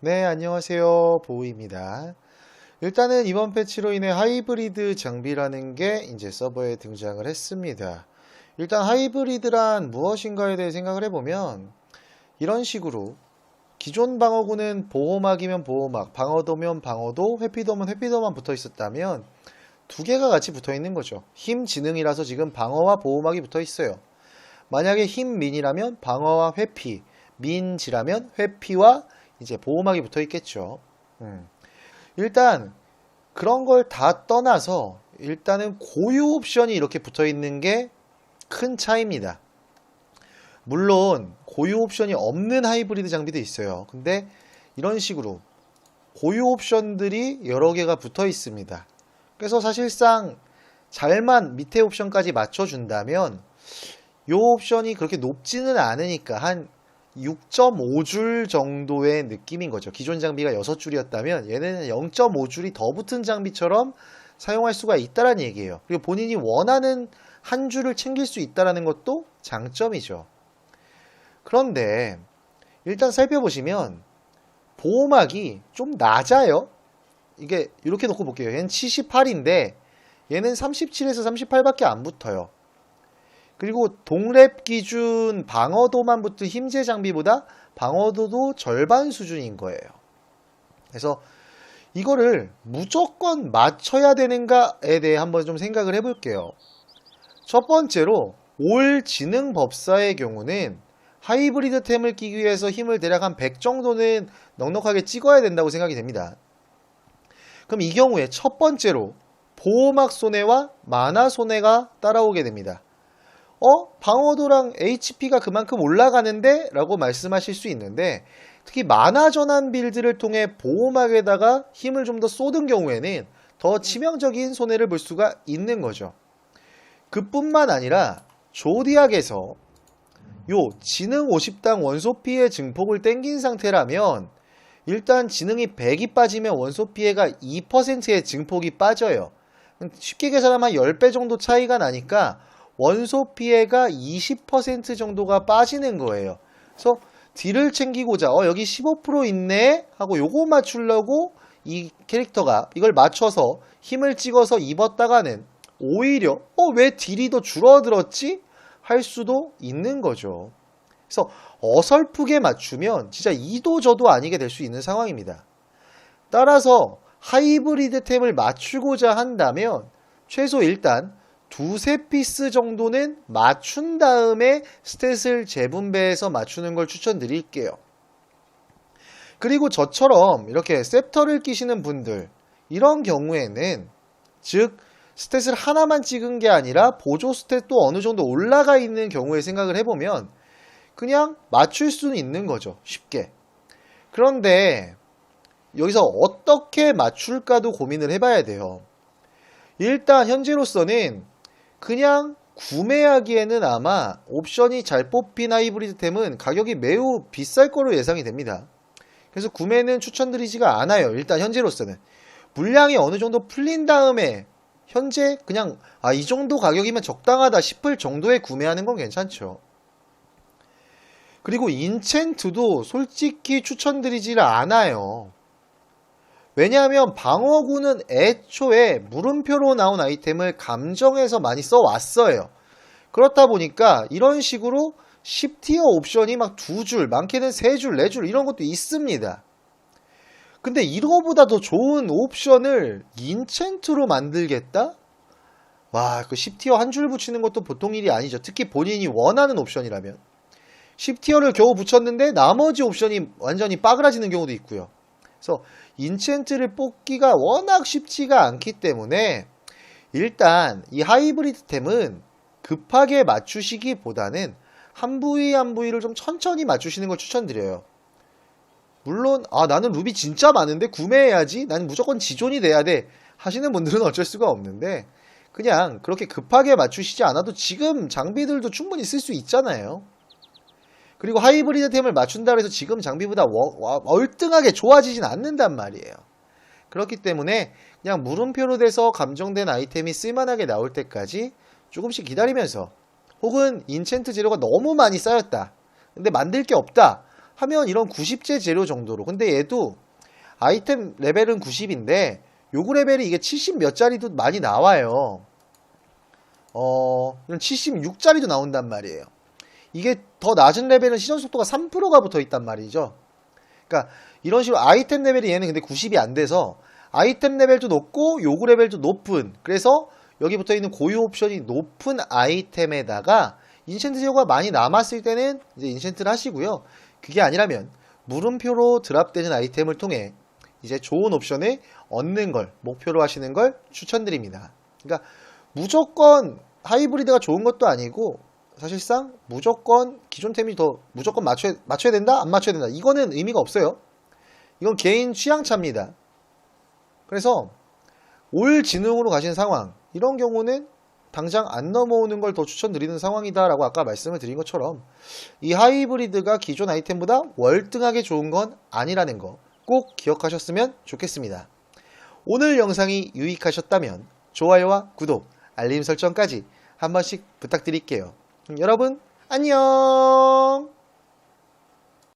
네, 안녕하세요. 보우입니다. 일단은 이번 패치로 인해 하이브리드 장비라는 게 이제 서버에 등장을 했습니다. 일단 하이브리드란 무엇인가에 대해 생각을 해보면 이런 식으로 기존 방어구는 보호막이면 보호막, 방어도면 방어도, 회피도면 회피도만 붙어 있었다면 두 개가 같이 붙어 있는 거죠. 힘 지능이라서 지금 방어와 보호막이 붙어 있어요. 만약에 힘 민이라면 방어와 회피, 민지라면 회피와 이제 보호막이 붙어 있겠죠. 음. 일단 그런 걸 다 떠나서 일단은 고유 옵션이 이렇게 붙어 있는 게 큰 차이입니다. 물론 고유 옵션이 없는 하이브리드 장비도 있어요. 근데 이런 식으로 고유 옵션들이 여러 개가 붙어 있습니다. 그래서 사실상 잘만 밑에 옵션까지 맞춰준다면 이 옵션이 그렇게 높지는 않으니까 한 6.5줄 정도의 느낌인 거죠. 기존 장비가 6줄이었다면 얘는 0.5줄이 더 붙은 장비처럼 사용할 수가 있다는 얘기예요. 그리고 본인이 원하는 한 줄을 챙길 수 있다는 것도 장점이죠. 그런데 일단 살펴보시면 보호막이 좀 낮아요. 이게 이렇게 놓고 볼게요. 얘는 78인데 얘는 37에서 38밖에 안 붙어요. 그리고 동랩 기준 방어도만 붙은 힘제 장비보다 방어도도 절반 수준인 거예요. 그래서 이거를 무조건 맞춰야 되는가에 대해 한번 좀 생각을 해볼게요. 첫 번째로 올 지능 법사의 경우는 하이브리드 템을 끼기 위해서 힘을 대략 한 100 정도는 넉넉하게 찍어야 된다고 생각이 됩니다. 그럼 이 경우에 첫 번째로 보호막 손해와 만화 손해가 따라오게 됩니다. 어? 방어도랑 HP가 그만큼 올라가는데? 라고 말씀하실 수 있는데 특히 만화 전환 빌드를 통해 보호막에다가 힘을 좀 더 쏟은 경우에는 더 치명적인 손해를 볼 수가 있는 거죠. 그뿐만 아니라 조디악에서 요 지능 50당 원소 피해 증폭을 땡긴 상태라면 일단 지능이 100이 빠지면 원소 피해가 2%의 증폭이 빠져요. 쉽게 계산하면 10배 정도 차이가 나니까 원소 피해가 20% 정도가 빠지는 거예요. 그래서 딜을 챙기고자 어 여기 15% 있네 하고 요거 맞추려고 이 캐릭터가 이걸 맞춰서 힘을 찍어서 입었다가는 오히려 어 왜 딜이 더 줄어들었지 할 수도 있는 거죠. 그래서 어설프게 맞추면 진짜 이도 저도 아니게 될 수 있는 상황입니다. 따라서 하이브리드 템을 맞추고자 한다면 최소 일단 두세 피스 정도는 맞춘 다음에 스탯을 재분배해서 맞추는 걸 추천드릴게요. 그리고 저처럼 이렇게 셉터를 끼시는 분들 이런 경우에는 즉 스탯을 하나만 찍은 게 아니라 보조 스탯도 어느 정도 올라가 있는 경우에 생각을 해보면 그냥 맞출 수는 있는 거죠. 쉽게. 그런데 여기서 어떻게 맞출까도 고민을 해봐야 돼요. 일단 현재로서는 그냥 구매하기에는 아마 옵션이 잘 뽑힌 하이브리드템은 가격이 매우 비쌀 거로 예상이 됩니다. 그래서 구매는 추천드리지가 않아요. 일단 현재로서는. 물량이 어느 정도 풀린 다음에 현재 그냥 아, 이 정도 가격이면 적당하다 싶을 정도에 구매하는 건 괜찮죠. 그리고 인챈트도 솔직히 추천드리질 않아요. 왜냐하면 방어구는 애초에 물음표로 나온 아이템을 감정해서 많이 써왔어요. 그렇다 보니까 이런 식으로 10티어 옵션이 막 두 줄, 많게는 세 줄, 네 줄 이런 것도 있습니다. 근데 이거보다 더 좋은 옵션을 인챈트로 만들겠다? 와, 그 10티어 한 줄 붙이는 것도 보통 일이 아니죠. 특히 본인이 원하는 옵션이라면. 10티어를 겨우 붙였는데 나머지 옵션이 완전히 빠그라지는 경우도 있고요. 그래서 인챈트를 뽑기가 워낙 쉽지가 않기 때문에 일단 이 하이브리드 템은 급하게 맞추시기보다는 한 부위 한 부위를 좀 천천히 맞추시는 걸 추천드려요. 물론 아 나는 루비 진짜 많은데 구매해야지 난 무조건 지존이 돼야 돼 하시는 분들은 어쩔 수가 없는데 그냥 그렇게 급하게 맞추시지 않아도 지금 장비들도 충분히 쓸 수 있잖아요. 그리고 하이브리드 템을 맞춘다 해서 지금 장비보다 월등하게 좋아지진 않는단 말이에요. 그렇기 때문에 그냥 물음표로 돼서 감정된 아이템이 쓸만하게 나올 때까지 조금씩 기다리면서 혹은 인챈트 재료가 너무 많이 쌓였다. 근데 만들 게 없다. 하면 이런 90제 재료 정도로. 근데 얘도 아이템 레벨은 90인데 요구 레벨이 이게 70몇 짜리도 많이 나와요. 어, 이런 76짜리도 나온단 말이에요. 이게 더 낮은 레벨은 시전 속도가 3%가 붙어 있단 말이죠. 그러니까 이런 식으로 아이템 레벨이 얘는 근데 90이 안 돼서 아이템 레벨도 높고 요구 레벨도 높은 그래서 여기 붙어 있는 고유 옵션이 높은 아이템에다가 인챈트 재료가 많이 남았을 때는 이제 인챈트를 하시고요. 그게 아니라면 물음표로 드랍되는 아이템을 통해 이제 좋은 옵션을 얻는 걸 목표로 하시는 걸 추천드립니다. 그러니까 무조건 하이브리드가 좋은 것도 아니고 사실상 무조건 기존 템이 더 무조건 맞춰야, 맞춰야 된다? 안 맞춰야 된다? 이거는 의미가 없어요. 이건 개인 취향 차입니다. 그래서 올 지능으로 가신 상황, 이런 경우는 당장 안 넘어오는 걸 더 추천드리는 상황이다라고 아까 말씀을 드린 것처럼 이 하이브리드가 기존 아이템보다 월등하게 좋은 건 아니라는 거 꼭 기억하셨으면 좋겠습니다. 오늘 영상이 유익하셨다면 좋아요와 구독, 알림 설정까지 한 번씩 부탁드릴게요. 여러분, 안녕!